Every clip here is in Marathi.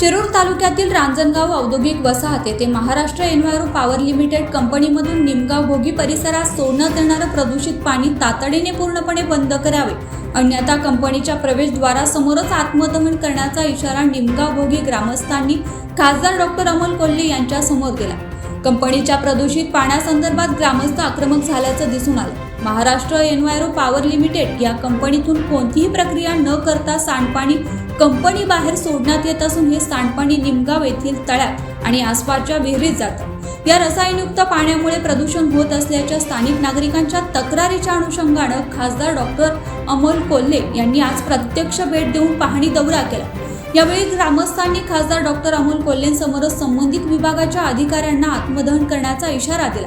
शिरूर तालुक्यातील रांजणगाव औद्योगिक वसाहत येथे महाराष्ट्र एन्व्हायरो पॉवर लिमिटेड कंपनीमधून निमगाव भोगी परिसरात सोडण्यात येणारं प्रदूषित पाणी तातडीने पूर्णपणे बंद करावे. अन्यथा कंपनीच्या प्रवेशद्वारासमोरच आत्मदमन करण्याचा इशारा निमगाव भोगी ग्रामस्थांनी खासदार डॉक्टर अमोल कोल्हे यांच्यासमोर दिला. कंपनीच्या प्रदूषित पाण्यासंदर्भात ग्रामस्थ आक्रमक झाल्याचं दिसून आलं. महाराष्ट्र एनवायरो पॉवर लिमिटेड या कंपनीतून कोणतीही प्रक्रिया न करता सांडपाणी कंपनी बाहेर सोडण्यात येत असून हे सांडपाणी निमगाव येथील तळ्यात आणि आसपासच्या विहिरीत जातं. या रसायनयुक्त पाण्यामुळे प्रदूषण होत असल्याच्या स्थानिक नागरिकांच्या तक्रारीच्या अनुषंगानं खासदार डॉक्टर अमोल कोल्हे यांनी आज प्रत्यक्ष भेट देऊन पाहणी दौरा केला. यावेळी ग्रामस्थांनी खासदार डॉक्टर अमोल कोल्हेंसमोरच संबंधित विभागाच्या अधिकाऱ्यांना आत्मदहन करण्याचा इशारा दिला.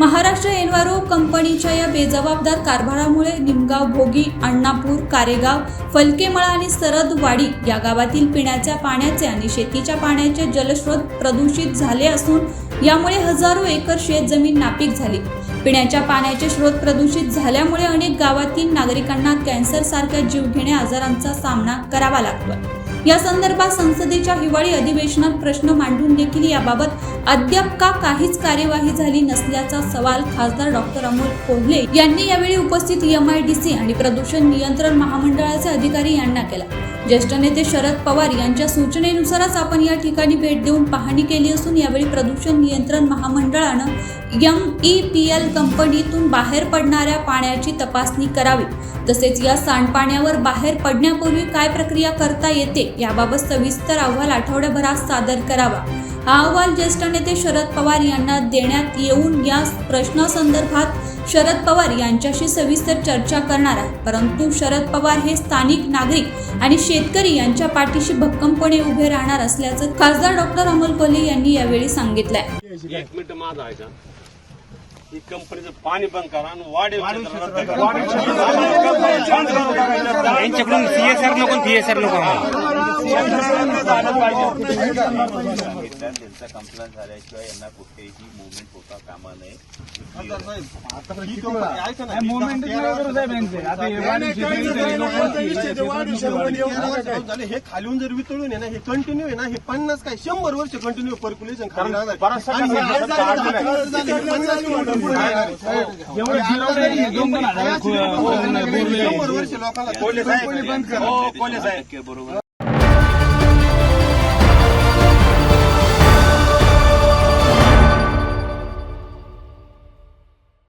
महाराष्ट्र एनवारो कंपनीच्या या बेजबाबदार कारभारामुळे निमगाव भोगी अण्णापूर कारेगाव फलकेमळा आणि सरदवाडी या गावातील पिण्याच्या पाण्याचे आणि शेतीच्या पाण्याचे जलस्रोत प्रदूषित झाले असून यामुळे हजारो एकर शेतजमीन नापीक झाली. पिण्याच्या पाण्याचे स्रोत प्रदूषित झाल्यामुळे अनेक गावातील नागरिकांना कॅन्सरसारख्या जीवघेण्या आजारांचा सामना करावा लागतो या संदर्भात संसदेच्या हिवाळी अधिवेशनात प्रश्न मांडून देखील याबाबत अद्याप का काहीच कार्यवाही झाली नसल्याचा सवाल खासदार डॉक्टर अमोल कोल्हे यांनी यावेळी उपस्थित एमआयडीसी आणि प्रदूषण नियंत्रण महामंडळाचे अधिकारी यांना केला. ज्येष्ठ नेते शरद पवार यांच्या सूचनेनुसारच आपण या ठिकाणी भेट देऊन पाहणी केली असून यावेळी प्रदूषण नियंत्रण महामंडळानं एम ई पी एल कंपनीतून बाहेर पडणाऱ्या पाण्याची तपासणी करावी. तसेच या सांडपाण्यावर बाहेर पडण्यापूर्वी काय प्रक्रिया करता येते याबाबत सविस्तर अहवाल आठवड्याभरात सादर करावा. हा अहवाल ज्येष्ठ नेते शरद पवार यांना देण्यात येऊन या प्रश्नासंदर्भात शरद पवार यांच्याशी सविस्तर चर्चा करणार आहे परंतु शरद पवार हे स्थानिक नागरिक आणि शेतकरी यांच्या पाठीशी भक्कमपणे उभे राहणार असल्याचं खासदार डॉक्टर अमोल कोल्हे यांनी यावेळी सांगितलंय. एक मिनिट माझा आहे का? ही कंपनीचं पाणी बंद करा आणि. यांच्याकडून सीएसआर नको सीएसआर नको एकदा त्यांचा कंप्लेंट झाल्याशिवाय यांना कुठेही मुवमेंट होता कामा नये. झाले हे खालून जर वितळून आहे ना हे कंटिन्यू आहे ना हे पन्नास काय शंभर वर्ष कंटिन्यू पर्क्युलेशन. शंभर वर्ष लोकांना हो बरोबर.